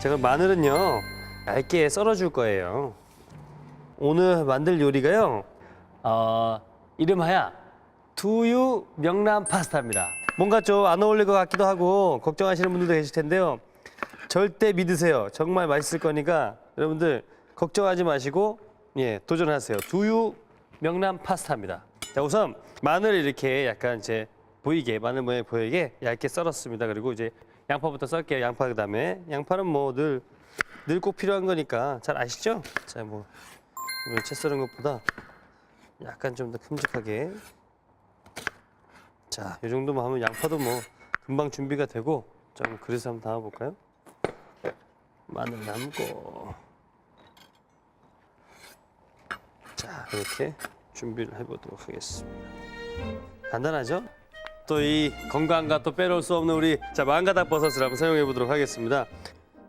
제가 마늘은요 얇게 썰어줄 거예요. 오늘 만들 요리가요. 어, 이름하야 두유 명란 파스타입니다. 뭔가 좀 안 어울릴 것 같기도 하고 걱정하시는 분들도 계실 텐데요. 절대 믿으세요. 정말 맛있을 거니까 여러분들 걱정하지 마시고 예 도전하세요. 두유 명란 파스타입니다. 자 우선 마늘 이렇게 약간 이제 보이게 마늘 모양 보이게 얇게 썰었습니다. 그리고 이제 양파부터 썰게요. 양파 그다음에 양파는 뭐 늘 늘 꼭 필요한 거니까 잘 아시죠? 자뭐 채 썰은 것보다 약간 좀 더 큼직하게 자, 이 정도만 하면 양파도 뭐 금방 준비가 되고 좀 그래서 한번 담아 볼까요? 마늘 남고 자, 이렇게 준비를 해 보도록 하겠습니다. 간단하죠? 또 이 건강과 또 빼놓을 수 없는 우리 자 망가닥 버섯을 한번 사용해 보도록 하겠습니다.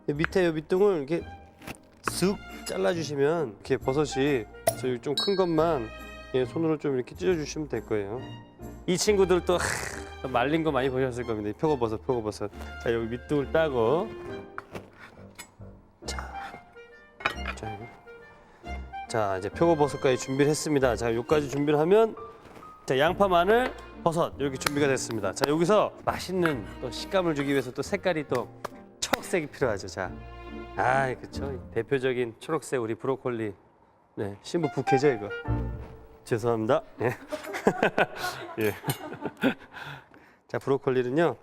이 밑에 이 밑둥을 이렇게 쓱 잘라주시면 이렇게 버섯이 저기 좀큰 것만 예, 손으로 좀 이렇게 찢어주시면 될 거예요. 이 친구들 또 하, 말린 거 많이 보셨을 겁니다. 이 표고버섯, 표고버섯. 자 여기 밑둥을 따고 자, 자. 자 이제 표고버섯까지 준비를 했습니다. 자 여기까지 준비를 하면 자 양파, 마늘, 버섯 이렇게 준비가 됐습니다. 자 여기서 맛있는 또 식감을 주기 위해서 또 색깔이 또 초록색이 필요하죠. 자, 아 그렇죠. 대표적인 초록색 우리 브로콜리. 네 신부 부캐죠 이거. 죄송합니다. 예. 예. 자 브로콜리는요.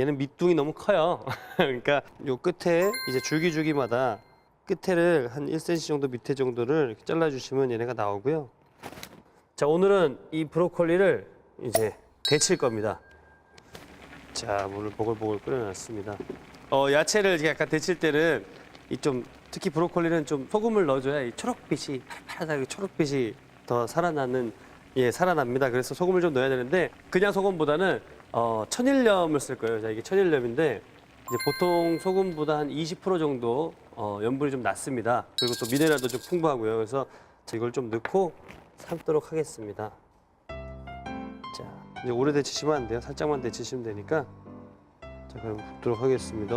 얘는 밑둥이 너무 커요. 그러니까 요 끝에 이제 줄기줄기마다 끝에를 한 1cm 정도 밑에 정도를 이렇게 잘라주시면 얘네가 나오고요. 자 오늘은 이 브로콜리를 이제 데칠 겁니다. 자 물을 보글보글 끓여놨습니다. 어 야채를 약간 데칠 때는 이 좀 특히 브로콜리는 좀 소금을 넣어줘야 이 초록빛이 파랗게 초록빛이 더 살아나는 예 살아납니다. 그래서 소금을 좀 넣어야 되는데 그냥 소금보다는 어 천일염을 쓸 거예요. 자 이게 천일염인데 이제 보통 소금보다 한 20% 정도 어, 염분이 좀 낮습니다. 그리고 또 미네랄도 좀 풍부하고요. 그래서 자, 이걸 좀 넣고 삶도록 하겠습니다. 자, 이제 오래 데치시면 안 돼요. 살짝만 데치시면 되니까. 자, 그럼 붓도록 하겠습니다.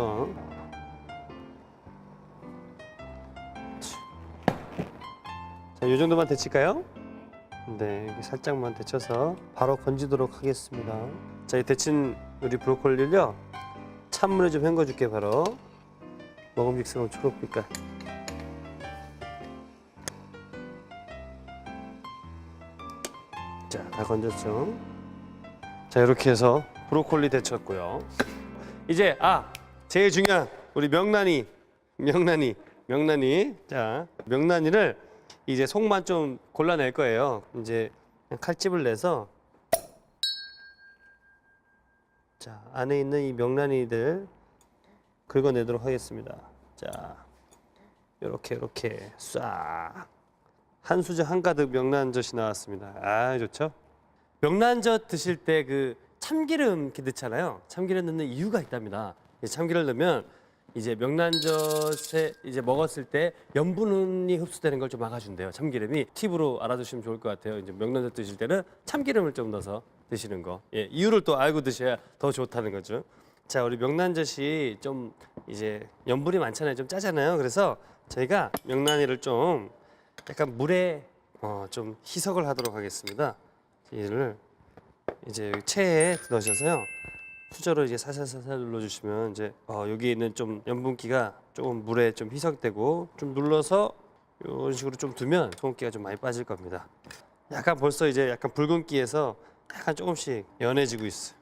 자, 이 정도만 데칠까요? 네, 살짝만 데쳐서 바로 건지도록 하겠습니다. 자, 이 데친 우리 브로콜리를요. 찬물에 좀 헹궈줄게 바로. 먹음직스러운 초록빛깔. 자, 다 건졌죠. 자, 이렇게 해서 브로콜리 데쳤고요. 이제 아, 제일 중요한 우리 명란이, 명란이, 명란이. 자, 명란이를 이제 속만 좀 골라낼 거예요. 이제 칼집을 내서 자, 안에 있는 이 명란이들 긁어내도록 하겠습니다. 자, 이렇게 이렇게 싹. 한 수저 한 가득 명란젓이 나왔습니다. 아 좋죠? 명란젓 드실 때 그 참기름 넣잖아요. 참기름 넣는 이유가 있답니다. 이 참기름 넣으면 이제 명란젓에 이제 먹었을 때 염분이 흡수되는 걸 좀 막아준대요. 참기름이 팁으로 알아두시면 좋을 것 같아요. 이제 명란젓 드실 때는 참기름을 좀 넣어서 드시는 거. 예, 이유를 또 알고 드셔야 더 좋다는 거죠. 자, 우리 명란젓이 좀 이제 염분이 많잖아요. 좀 짜잖아요. 그래서 저희가 명란이를 좀 약간 물에 어, 좀 희석을 하도록 하겠습니다. 얘를 이제 체에 넣으셔서요. 수저로 이제 살살살살 눌러주시면 이제 어, 여기 있는 좀 염분기가 조금 물에 좀 희석되고 좀 눌러서 이런 식으로 좀 두면 소금기가 좀 많이 빠질 겁니다. 약간 벌써 이제 약간 붉은기에서 약간 조금씩 연해지고 있어요.